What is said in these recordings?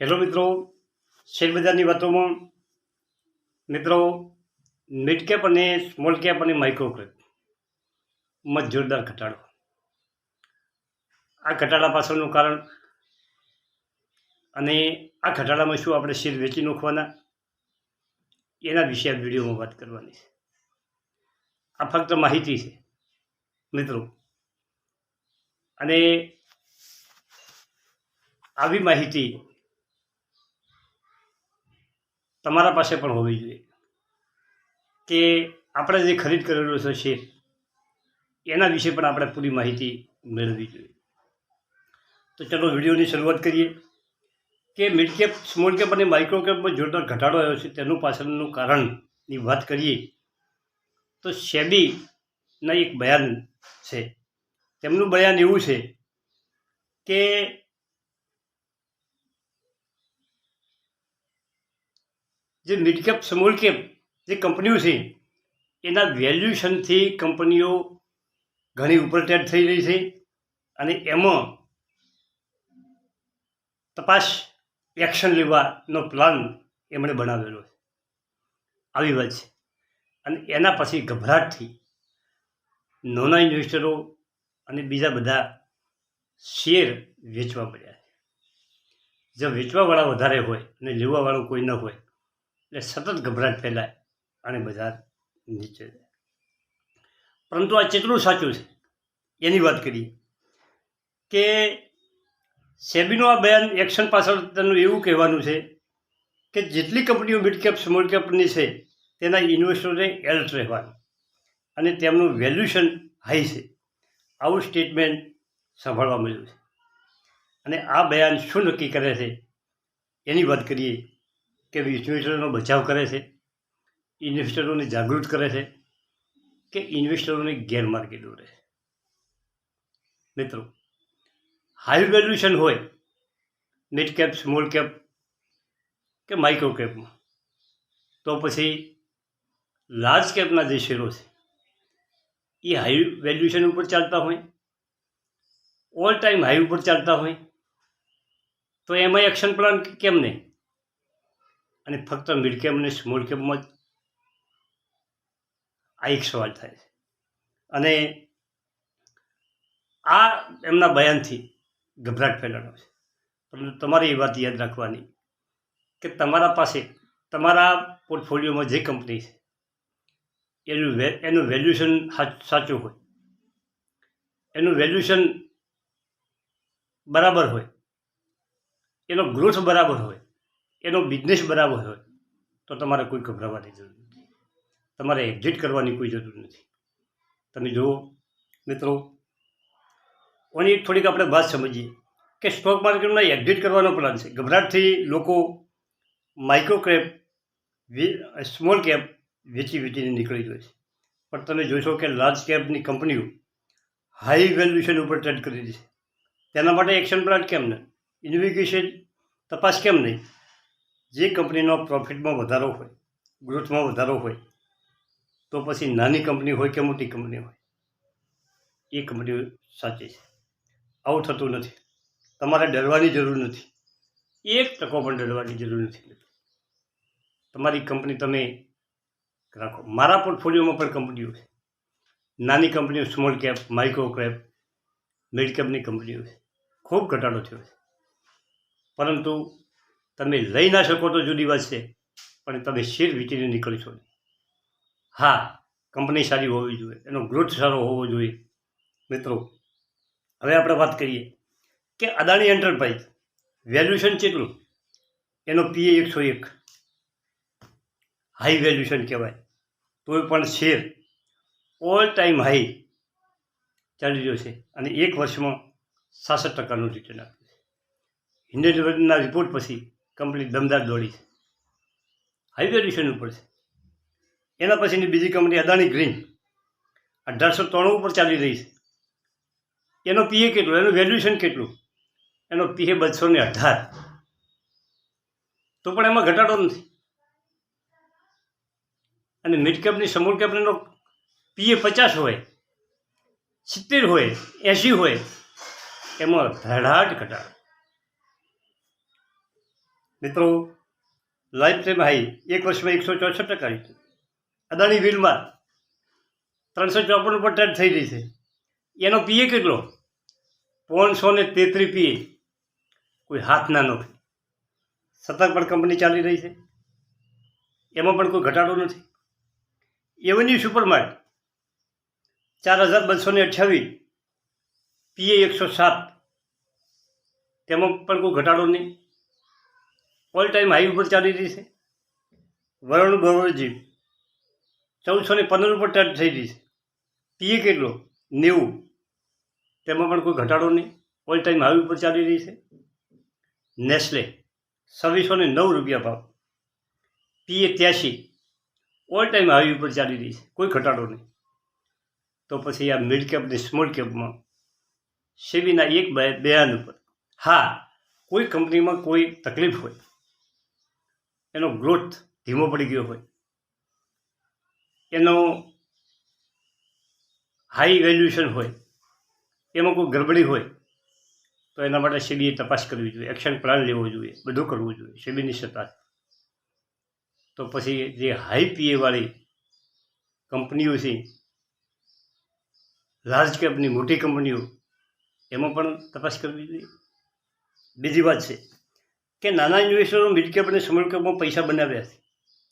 Hello મિત્રો શેરબજારની વાતોમાં મિત્રો મિડ કેપ અને સ્મોલ કેપ અને માઇક્રો કેપમાં જોરદાર ઘટાડો. આ ઘટાડા પાછળનું કારણ અને આ ઘટાડામાં શું આપણે શેર વેચી નાખવાના, એના વિશે આ વિડીયોમાં વાત કરવાની છે. આ ફક્ત માહિતી છે, મિત્રો. અને આવી માહિતી તમારા પાસે પણ હોવી જોઈએ. કે આપણે જે ખરીદ કરેલો છે શેર, એના વિશે પણ આપણે પૂરી માહિતી મેળવવી જોઈએ. તો ચલો વિડીયોની શરૂઆત કરીએ. કે મિડ કેપ સ્મોલ કેપ અને માઇક્રો કેપમાં જોરદાર ઘટાડો આવ્યો છે, તેનું પાછળનું કારણની વાત કરીએ, તો સેબીના એક બયાન છે. તેમનું બયાન એવું છે કે જે મિડકેપ સ્મોલ કેપ જે કંપનીઓ છે, એના વેલ્યુએશનથી કંપનીઓ ઘણી ઉપરટેડ થઈ રહી છે અને એમાં તપાસ એક્શન લેવાનો પ્લાન એમણે બનાવેલો છે. આવી વાત છે. અને એના પછી ગભરાટથી નાના ઇન્વેસ્ટરો અને બીજા બધા શેર વેચવા પડ્યા છે. જો વેચવાવાળા વધારે હોય અને લેવાવાળું કોઈ ન હોય એટલે સતત ગભરાટ ફેલાય અને બજાર નીચે જાય. પરંતુ આ કેટલું સાચું છે. એની વાત કરીએ કે સેબીનું આ બયાન એક્શન પાછળ તેનું એવું કહેવાનું છે કે જેટલી કંપનીઓ મિડ કેપ સ્મોલ કેપની છે, તેના ઇન્વેસ્ટરોને એલર્ટ રહેવાનું અને તેમનું વેલ્યુએશન હાઈ છે. આવું સ્ટેટમેન્ટ સાંભળવા મળ્યું છે. અને આ બયાન શું નક્કી કરે છે એની વાત કરીએ કે ઇન્વેસ્ટરોનો બચાવ કરે છે, ઇન્વેસ્ટરોને જાગૃત કરે છે, કે ઇન્વેસ્ટરોને ગેરમાર્ગે દોરે મિત્રો, હાઈ વેલ્યુએશન હોય, મિડ કેપ, સ્મોલ કેપ કે માઇક્રો કેપમાં, તો પછી લાર્જ કેપના જે શેરો છે, એ હાઈ વેલ્યુએશન ઉપર ચાલતા હોય, ઓલ ટાઈમ હાઈ ઉપર ચાલતા હોય, તો એમાં એક્શન પ્લાન કેમ નહીં? અને ફક્ત મિડકેપ અને સ્મોલ કેપમાં જ આ એક સવાલ થાય છે. અને આ એમના બયાનથી ગભરાટ ફેલાનો છે. પરંતુ તમારે એ વાત યાદ રાખવાની કે તમારા પાસે, તમારા પોર્ટફોલિયોમાં જે કંપની છે, એનું વે, એનું વેલ્યુએશન સાચું હોય. એનું વેલ્યુએશન બરાબર હોય. એનો ગ્રોથ બરાબર હોય. એનો બિઝનેસ બરાબર હોય, તો તમારે કોઈ ગભરાવાની જરૂર નથી. તમારે એક્ઝિટ કરવાની કોઈ જરૂર નથી. તમે જુઓ, મિત્રો, ઓની થોડીક આપણે વાત સમજીએ કે સ્ટોક માર્કેટમાં એક્ઝિટ કરવાનો પ્લાન છે. ગભરાટથી લોકો માઇક્રો કેપ સ્મોલ કેપ વેચી વેચીને નીકળી ગયો છે. પણ તમે જોશો કે લાર્જ કેપની કંપનીઓ હાઈ વેલ્યુએશન ઉપર ટ્રેડ કરી છે. તેના માટે એક્શન પ્લાન કેમ નહીં ઇન્વેસ્ટિગેશન તપાસ કેમ નહીં? જે કંપનીનો પ્રોફિટમાં વધારો હોય ગ્રોથમાં વધારો હોય, તો પછી નાની કંપની હોય કે મોટી કંપની હોય, એ કંપનીઓ સાચી છે. આવું થતું નથી. તમારે ડરવાની જરૂર નથી. એક ટકો પણ ડરવાની જરૂર નથી. તમારી કંપની તમે રાખો. મારા પોર્ટફોલિયોમાં પણ કંપનીઓ છે. નાની કંપનીઓ small cap micro cap mid કેપની કંપનીઓ છે. ખૂબ ઘટાડો થયો છે. પરંતુ તમે લઈ ના શકો તો જુદી વાત છે, પણ તમે શેર વેચીને નીકળશો નહીં હા, કંપની સારી હોવી જોઈએ, એનો ગ્રોથ સારો હોવો જોઈએ. મિત્રો, હવે આપણે વાત કરીએ કે અદાણી એન્ટરપ્રાઇઝ વેલ્યુએશન કેટલું? એનો પીએ એકસો એક. હાઈ વેલ્યુએશન કહેવાય. તોય પણ શેર ઓલ ટાઈમ હાઈ ચાલી રહ્યો છે અને એક વર્ષમાં સાસઠ ટકાનું રિટર્ન આપ્યું છે. હિન્ડેનબર્ગના રિપોર્ટ પછી કંપની દમદાર દોડી છે. હાઈવે વેલ્યુએશન ઉપર છે. એના પછીની બીજી કંપની અદાણી ગ્રીન અઢારસો ત્રાણું ઉપર ચાલી રહી છે. એનો પીએ કેટલું? એનું વેલ્યુએશન કેટલું? એનો પીએ બસો ને અઢાર. તો પણ એમાં ઘટાડો નથી. અને મિડ કેપની સમૂળ કેપનો પીએ પચાસ હોય, સિત્તેર હોય, એંશી હોય, એમાં ધડાટ ઘટાડો. મિત્રો, લાઈફ ટાઈમ હાઈ, એક વર્ષમાં એકસો ચોસઠ ટકા આવી અદાણી વિલમાં ત્રણસો ચોપન ઉપર ટચ થઈ રહી છે. એનો પીએ કેટલો? પોણસો ને તેત્રીસ પીએ કોઈ હાથ નાનો નથી. સતત પણ કંપની ચાલી રહી છે. એમાં પણ કોઈ ઘટાડો નથી. એવન્યુ સુપરમાર્ટ ચાર હજાર બસો ને અઠ્યાવીસ પીએ એકસો સાત. તેમાં પણ કોઈ ઘટાડો નહીં. ઓલ ટાઈમ હાઈ ઉપર ચાલી રહી છે. વરુણ બરોજી ચૌદસો ને પંદર ઉપર ટચ થઈ રહી છે. પીએ કેટલો? નેવું. તેમાં પણ કોઈ ઘટાડો નહીં. ઓલ ટાઈમ હાઈ ઉપર ચાલી રહી છે. નેસ્લે, છવ્વીસો ને નવ રૂપિયા ભાવ. પીએ ત્યાસી ઓલ ટાઈમ હાઈ ઉપર ચાલી રહી છે. કોઈ ઘટાડો નહીં. તો પછી આ મિડ કેપ ને સ્મોલ કેપમાં સેબીના એક બે બયાન ઉપર. હા, કોઈ કંપનીમાં કોઈ તકલીફ હોય. એનો ગ્રોથ ધીમો પડી ગયો હોય. એનો હાઈ વેલ્યુએશન હોય, એમાં કોઈ ગરબડી હોય, તો એના માટે સેબીએ તપાસ કરવી જોઈએ એક્શન પ્લાન લેવો જોઈએ, બધું કરવું જોઈએ, સેબીની સત્તા. તો પછી જે હાઈ પીએવાળી કંપનીઓ છે લાર્જ કેપની મોટી કંપનીઓ, એમાં પણ તપાસ કરવી જોઈએ. બીજી વાત છે કે નાના ઇન્વેસ્ટરો મિડ કેપ અને સ્મોલ કેપમાં પૈસા બનાવ્યા છે.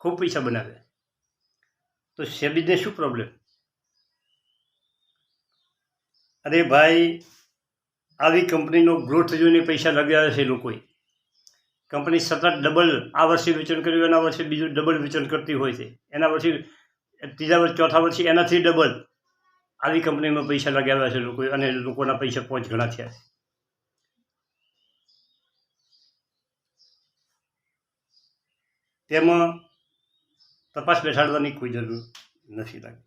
ખૂબ પૈસા બનાવ્યા. તો સેબીને શું પ્રોબ્લેમ અરે ભાઈ, આવી કંપનીનો ગ્રોથ જોઈને પૈસા લગાવ્યા છે લોકોએ. કંપની સતત ડબલ આ વર્ષે વેચાણ કર્યું, એના વર્ષે બીજું ડબલ વેચાણ કરતી હોય છે. એના વર્ષે, ત્રીજા વર્ષ, ચોથા વર્ષે એનાથી ડબલ આવી કંપનીમાં પૈસા લગાવ્યા છે લોકોએ અને લોકોના પૈસા પાંચ ગણા થયા છે. તેમાં તપાસ બેસાડવાની કોઈ જરૂર નથી લાગતી.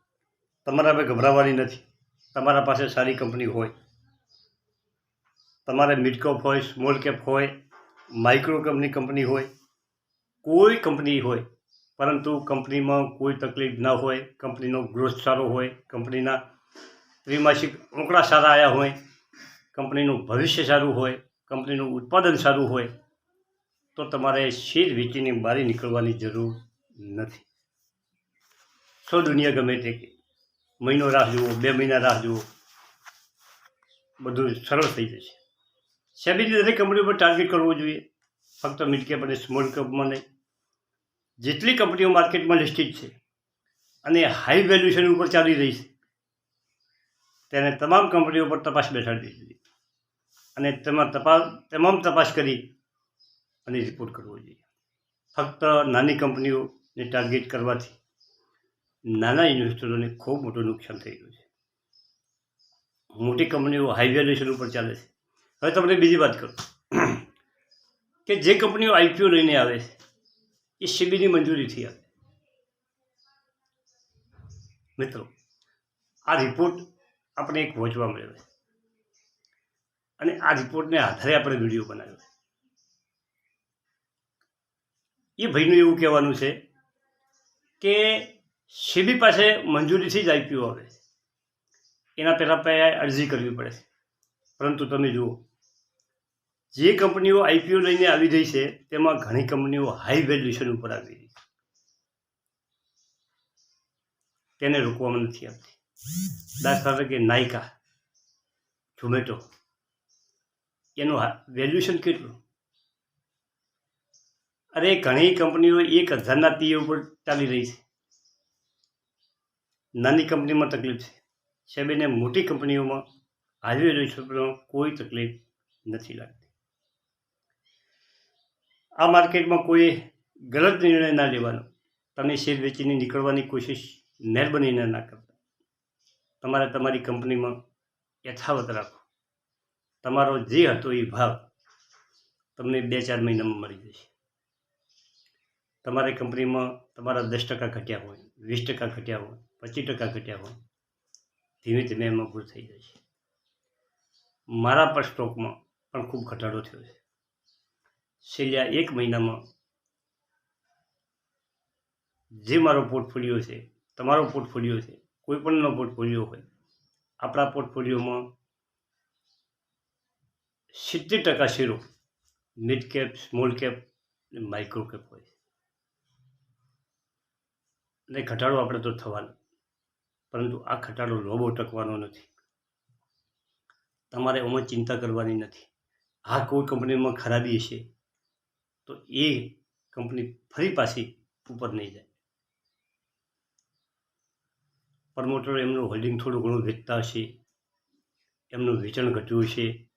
તમારે હવે ગભરાવાની નથી. તમારા પાસે સારી કંપની હોય. તમારે મિડકોપ હોય, સ્મોલ કેપ હોય, માઇક્રો કંપની કંપની હોય, કોઈ કંપની હોય, પરંતુ કંપનીમાં કોઈ તકલીફ ન હોય, કંપનીનો ગ્રોથ સારો હોય, કંપનીના ત્રિમાસિક આંકડા સારા આવ્યા હોય, કંપનીનું ભવિષ્ય સારું હોય, કંપનીનું ઉત્પાદન સારું હોય તો તમારે શીર વીંટીને બહાર નીકળવાની જરૂર નથી. સો દુનિયા ગમે તે મહિનો રાહ જુઓ, બે મહિના રાહ જુઓ. બધું સરળ થઈ જશે. સેબીની દરેક કંપની પર ટાર્ગેટ કરવો જોઈએ. ફક્ત મિડ કેપ અને સ્મોલ કેપમાં નહીં. જેટલી કંપનીઓ માર્કેટમાં લિસ્ટેડ છે અને હાઈ વેલ્યુએશન ઉપર ચાલી રહી છે, તેને તમામ કંપનીઓ પર તપાસ બેસાડી દીધી. અને તેમાં તપાસ તમામ તપાસ કરી અને રિપોર્ટ કરવો જોઈએ. ફક્ત નાની કંપનીઓને ટાર્ગેટ કરવાથી નાના ઇન્વેસ્ટરોને ખૂબ મોટું નુકસાન થઈ રહ્યું છે. મોટી કંપનીઓ હાઈ વેલ્યુએશન ઉપર ચાલે છે. હવે તમને બીજી વાત કરું. કે જે કંપનીઓ આઈપીઓ લઈને આવે છે, એ સીબીની મંજૂરીથી આવે. મિત્રો, આ રિપોર્ટ આપણે એક વોચવા મળ્યો છે. અને આ રિપોર્ટને આધારે આપણે વીડિયો બનાવ્યો છે એ ભાઈનું એવું કહેવાનું છે કે સીબી પાસે મંજૂરીથી જ આઈપીઓ આવે. એના પહેલાં પહેલાં અરજી કરવી પડે. પરંતુ તમે જુઓ, જે કંપનીઓ આઈપીઓ લઈને આવી રહી છે, તેમાં ઘણી કંપનીઓ હાઈ વેલ્યુએશન ઉપર આવી રહી છે. તેને રોકવામાં નથી આવતી. દાખલા તરીકે નાયકા, ઝોમેટો, એનું વેલ્યુએશન કેટલું? અરે, ઘણી કંપનીઓ એક હજારના પીએ ઉપર ચાલી રહી છે. નાની કંપનીમાં તકલીફ છે. સેબીને મોટી કંપનીઓમાં હાઈ વેલ્યુએશન કોઈ તકલીફ નથી લાગતી. આ માર્કેટમાં કોઈ ગલત નિર્ણય ના લેવાનો. તમે શેર વેચીને નીકળવાની કોશિશ મહેરબાનીને ના કરતા. તમારે તમારી કંપનીમાં યથાવત રાખો. તમારો જે હતો એ ભાવ તમને બે ચાર મહિનામાં મળી જશે. તમારી કંપનીમાં તમારા દસ ટકા ઘટ્યા હોય, વીસ ટકા ઘટ્યા હોય, પચીસ ટકા ઘટ્યા હોય, ધીમે ધીમે એમાં ભૂલ થઈ જાય છે. મારા પર સ્ટોકમાં પણ ખૂબ ઘટાડો થયો છે. છેલ્લા એક મહિનામાં જે મારો પોર્ટફોલિયો છે, તમારો પોર્ટફોલિયો છે કોઈ પણનો પોર્ટફોલિયો હોય, આપણા પોર્ટફોલિયોમાં સિત્તેર ટકા શેરો, મિડ કેપ, સ્મોલ કેપ અને માઇક્રો કેપ હોય અને ઘટાડો આપણે તો થવાનો. પરંતુ આ ઘટાડો લોબો ટકવાનો નથી. તમારે એમાં ચિંતા કરવાની નથી. આ કોઈ કંપનીમાં ખરાબી હશે, તો એ કંપની ફરી પાછી ઉપર નહીં જાય. પ્રમોટર એમનું હોલ્ડિંગ થોડું ઘણું વેચતા હશે, એમનું વેચાણ ઘટ્યું હશે,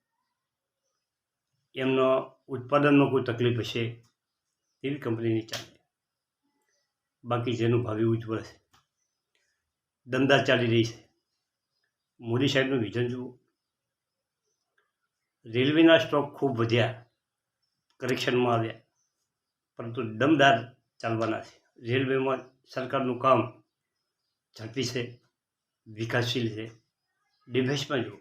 એમનો ઉત્પાદનમાં કોઈ તકલીફ હશે તેવી કંપનીની ચાલે. બાકી જેનું ભાવિ ઉજ્જવળ છે દમદાર ચાલી રહી છે. મોદી સાહેબનું વિઝન જુઓ. રેલવેના સ્ટોક ખૂબ વધ્યા, કરેક્શનમાં આવ્યા, પરંતુ દમદાર ચાલવાના છે. રેલવેમાં સરકારનું કામ ઝડપી છે, વિકાસશીલ છે. ડિફેન્સમાં જુઓ.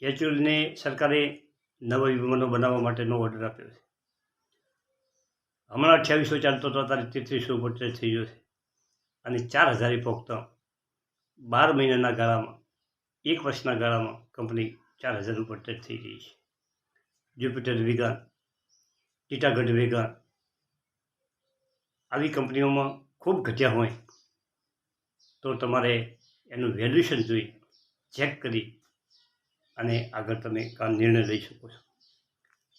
એચયુએલને સરકારે નવા વિમાનો બનાવવા માટેનો ઓર્ડર આપ્યો છે. હમણાં અઠ્યાવીસો ચાલતો હતો અત્યારે તેત્રીસો ઉપર થઈ ગયો છે. અને ચાર હજાર પોખતો બાર મહિનાના ગાળામાં, એક વર્ષના ગાળામાં કંપની ચાર હજાર ઉપર ટચ થઈ ગઈ છે. જ્યુપિટર વેગાન ટીટાગઢ વેગાન આવી કંપનીઓમાં ખૂબ ઘટ્યા હોય તો તમારે એનું વેલ્યુએશન જોઈ ચેક કરી અને આગળ તમે કામ નિર્ણય લઈ શકો છો.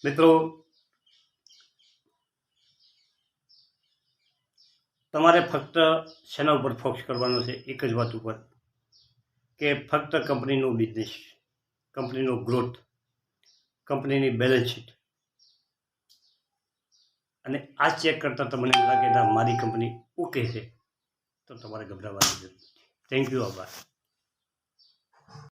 મિત્રો તમારે ફક્ત શેના ઉપર ફોકસ કરવાનો છે? એક જ વાત ઉપર. કે ફક્ત કંપનીનો બિઝનેસ કંપનીનો ગ્રોથ કંપનીની બેલેન્સ શીટ અને આ ચેક કરતાં તમને એમ લાગે કે મારી કંપની ઓકે છે, તો તમારે ગભરાવાની જરૂર નથી. થેન્ક યુ આભાર.